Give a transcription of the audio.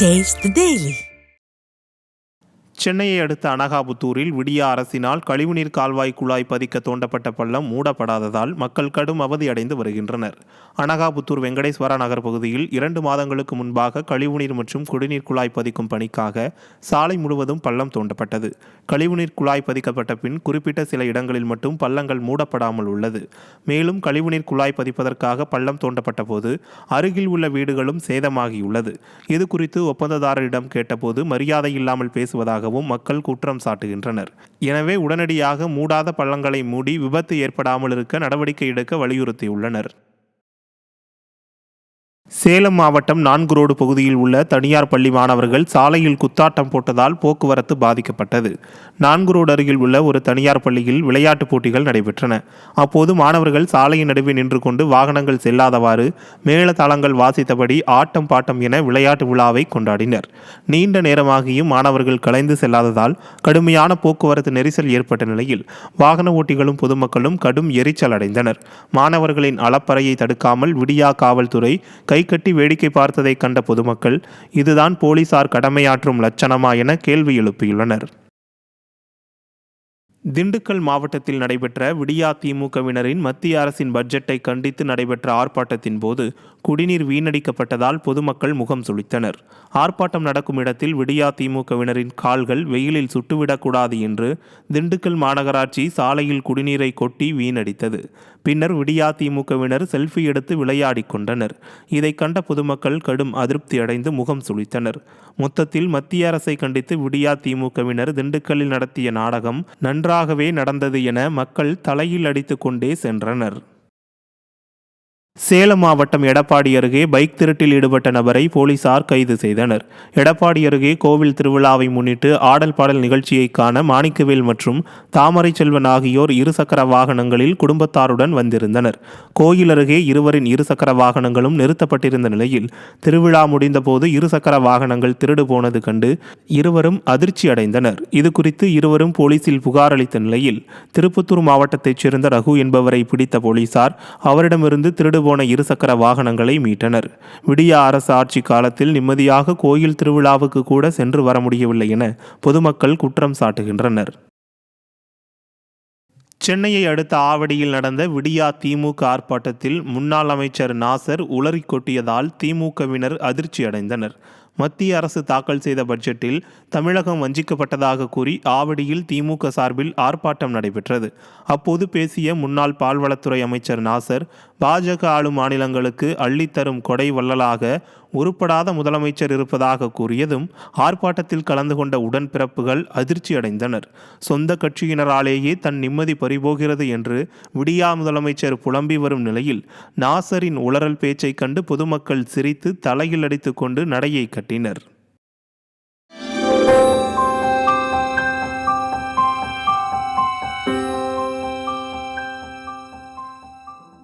Taste the Daily. சென்னையை அடுத்த அனகாபுத்தூரில் விடிய அரசினால் கழிவுநீர் கால்வாய் குழாய் பதிக்க தோண்டப்பட்ட பள்ளம் மூடப்படாததால் மக்கள் கடும் அவதியடைந்து வருகின்றனர். அனகாபுத்தூர் வெங்கடேஸ்வரா நகர் பகுதியில் இரண்டு மாதங்களுக்கு முன்பாக கழிவுநீர் மற்றும் குடிநீர் குழாய் பதிக்கும் பணிக்காக சாலை முழுவதும் பள்ளம் தோண்டப்பட்டது. கழிவுநீர் குழாய் பதிக்கப்பட்ட பின் குறிப்பிட்ட சில இடங்களில் மட்டும் பள்ளங்கள் மூடப்படாமல் உள்ளது. மேலும் கழிவுநீர் குழாய் பதிப்பதற்காக பள்ளம் தோண்டப்பட்ட போது அருகில் உள்ள வீடுகளும் சேதமாகியுள்ளது. இது குறித்து ஒப்பந்ததாரரிடம் கேட்டபோது மரியாதை இல்லாமல் பேசுவதாகவும் மக்கள் குற்றம் சாட்டுகின்றனர். எனவே உடனடியாக மூடாத பள்ளங்களை மூடி விபத்து ஏற்படாமல் இருக்க நடவடிக்கை எடுக்க வலியுறுத்தியுள்ளனர். சேலம் மாவட்டம் நான்கு ரோடு பகுதியில் உள்ள தனியார் பள்ளி மாணவர்கள் சாலையில் குத்தாட்டம் போட்டதால் போக்குவரத்து பாதிக்கப்பட்டது. நான்கு ரோடு அருகில் உள்ள ஒரு தனியார் பள்ளியில் விளையாட்டுப் போட்டிகள் நடைபெற்றன. அப்போது மாணவர்கள் சாலையின் நடுவே நின்று கொண்டு வாகனங்கள் செல்லாதவாறு மேளதாளங்கள் வாசித்தபடி ஆட்டம் பாட்டம் என விளையாட்டு விழாவை கொண்டாடினர். நீண்ட நேரமாகியும் மாணவர்கள் கலைந்து செல்லாததால் கடுமையான போக்குவரத்து நெரிசல் ஏற்பட்ட நிலையில் வாகன ஓட்டிகளும் பொதுமக்களும் கடும் எரிச்சல் அடைந்தனர். மாணவர்களின் அளப்பறையை தடுக்காமல் விடியா காவல்துறை கைகட்டி வேடிக்கை பார்த்ததை கண்ட பொதுமக்கள் இதுதான் போலீசார் கடமையாற்றும் லட்சணமா என கேள்வி எழுப்பியுள்ளனர். திண்டுக்கல் மாவட்டத்தில் நடைபெற்ற விடியா திமுகவினரின் மத்திய அரசின் பட்ஜெட்டை கண்டித்து நடைபெற்ற ஆர்ப்பாட்டத்தின் போது குடிநீர் வீணடிக்கப்பட்டதால் பொதுமக்கள் முகம் சுளித்தனர் ஆர்ப்பாட்டம் நடக்கும் இடத்தில் விடியா திமுகவினரின் கால்கள் வெயிலில் சுட்டுவிடக்கூடாது என்று திண்டுக்கல் மாநகராட்சி சாலையில் குடிநீரை கொட்டி வீணடித்தது. பின்னர் விடியா திமுகவினர் செல்ஃபி எடுத்து விளையாடி கொண்டனர் இதை கண்ட பொதுமக்கள் கடும் அதிருப்தி அடைந்து முகம் சுளித்தனர் மொத்தத்தில் மத்திய அரசை கண்டித்து விடியா திமுகவினர் திண்டுக்கல்லில் நடத்திய நாடகம் நன்றாகவே நடந்தது என மக்கள் தலையில் அடித்து கொண்டே சென்றனர். சேலம் மாவட்டம் எடப்பாடி அருகே பைக் திருட்டில் ஈடுபட்ட நபரை போலீசார் கைது செய்தனர். எடப்பாடி அருகே கோவில் திருவிழாவை முன்னிட்டு ஆடல் பாடல் நிகழ்ச்சியை காண மாணிக்கவேல் மற்றும் தாமரை செல்வன் ஆகியோர் இருசக்கர வாகனங்களில் குடும்பத்தாருடன் வந்திருந்தனர். கோயில் அருகே இருவரின் இருசக்கர வாகனங்களும் நிறுத்தப்பட்டிருந்த நிலையில் திருவிழா முடிந்தபோது இருசக்கர வாகனங்கள் திருடு போனது கண்டு இருவரும் அதிர்ச்சி அடைந்தனர். இது குறித்து இருவரும் போலீசில் புகார் அளித்த நிலையில் திருப்பத்தூர் மாவட்டத்தைச் சேர்ந்த ரகு என்பவரை பிடித்த போலீசார் அவரிடமிருந்து திருடு போன இருசக்கர வாகனங்களை மீட்டனர். விடிய அரசு ஆட்சி காலத்தில் நிம்மதியாக கோயில் திருவிழாவுக்கு கூட சென்று வர முடியவில்லை என பொதுமக்கள் குற்றம் சாட்டுகின்றனர். சென்னையை அடுத்த ஆவடியில் நடந்த விடியா திமுக ஆர்ப்பாட்டத்தில் முன்னாள் அமைச்சர் நாசர் உளறி கொட்டியதால் திமுகவினர் அதிர்ச்சி அடைந்தனர். மத்திய அரசு தாக்கல் செய்த பட்ஜெட்டில் தமிழகம் வஞ்சிக்கப்பட்டதாக கூறி ஆவடியில் திமுக சார்பில் ஆர்ப்பாட்டம் நடைபெற்றது. அப்போது பேசிய முன்னாள் பால்வளத்துறை அமைச்சர் நாசர் பாஜக ஆளும் மாநிலங்களுக்கு அள்ளித்தரும் கொடை வள்ளலாக உருப்படாத முதலமைச்சர் இருப்பதாக கூறியதும் ஆர்ப்பாட்டத்தில் கலந்து கொண்ட உடன்பிறப்புகள் அதிர்ச்சியடைந்தனர் சொந்த கட்சியினராலேயே தன் நிம்மதி பறிபோகிறது என்று விடியா முதலமைச்சர் புலம்பி வரும் நிலையில் நாசரின் உளறல் பேச்சைக் கண்டு பொதுமக்கள் சிரித்து தலையில் அடித்துக்கொண்டு நடையை கட்டினர்.